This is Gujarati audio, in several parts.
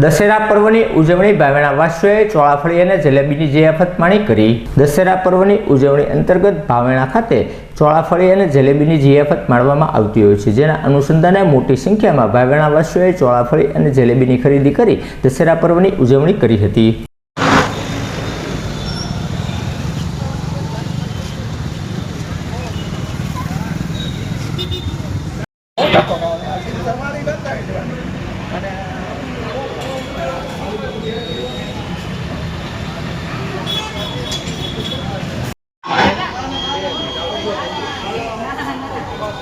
દશેરા પર્વની ઉજવણી ભાવેણા વાસીઓએ ચોળાફળી અને જલેબીની જિયાફત માણી કરી. દશેરા પર્વની ઉજવણી અંતર્ગત ભાવેણા ખાતે ચોળાફળી અને જલેબીની જીયાફત માણવામાં આવતી હોય છે, જેના અનુસંધાને મોટી સંખ્યામાં ભાવેણાવાસીઓએ ચોળાફળી અને જલેબીની ખરીદી કરી દશેરા પર્વની ઉજવણી કરી હતી. もう1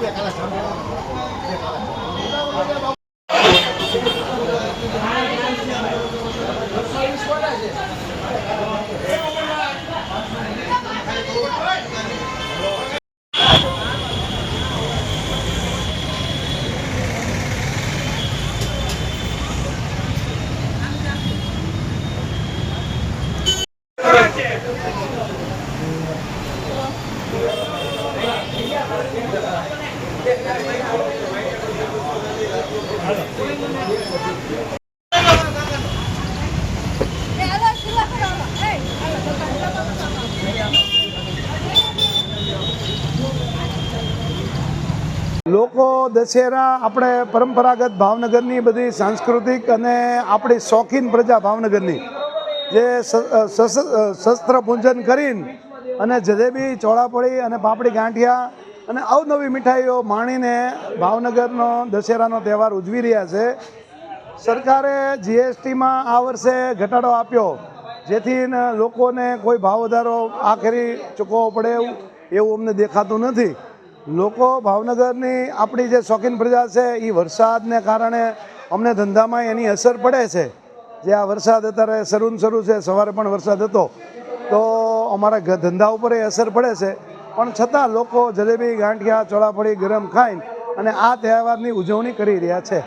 回来ました。લોકો દશેરા આપણે પરંપરાગત ભાવનગરની બધી સાંસ્કૃતિક અને આપણી શોખીન પ્રજા ભાવનગરની જે શસ્ત્ર પૂજન કરીને અને જલેબી, ચોળાપોળી અને પાપડી ગાંઠિયા અને અવનવી મીઠાઈઓ માણીને ભાવનગરનો દશેરાનો તહેવાર ઉજવી રહ્યા છે. સરકારે જીએસટીમાં આ વર્ષે ઘટાડો આપ્યો, જેથી લોકોને કોઈ ભાવ વધારો આખરી ચૂકવવો પડે એવું એવું અમને દેખાતું નથી. લોકો ભાવનગરની આપણી જે શોખીન પ્રજા છે એ વરસાદને કારણે અમને ધંધામાં એની અસર પડે છે. જે આ વરસાદ અત્યારે શરૂ શરૂ છે, સવારે પણ વરસાદ હતો, તો અમારા ધંધા ઉપર એ અસર પડે છે. પણ છતાં લોકો જલેબી, ગાંઠિયા, ચોળાફળી ગરમ ખાઈને અને આ તહેવારની ઉજવણી કરી રહ્યા છે.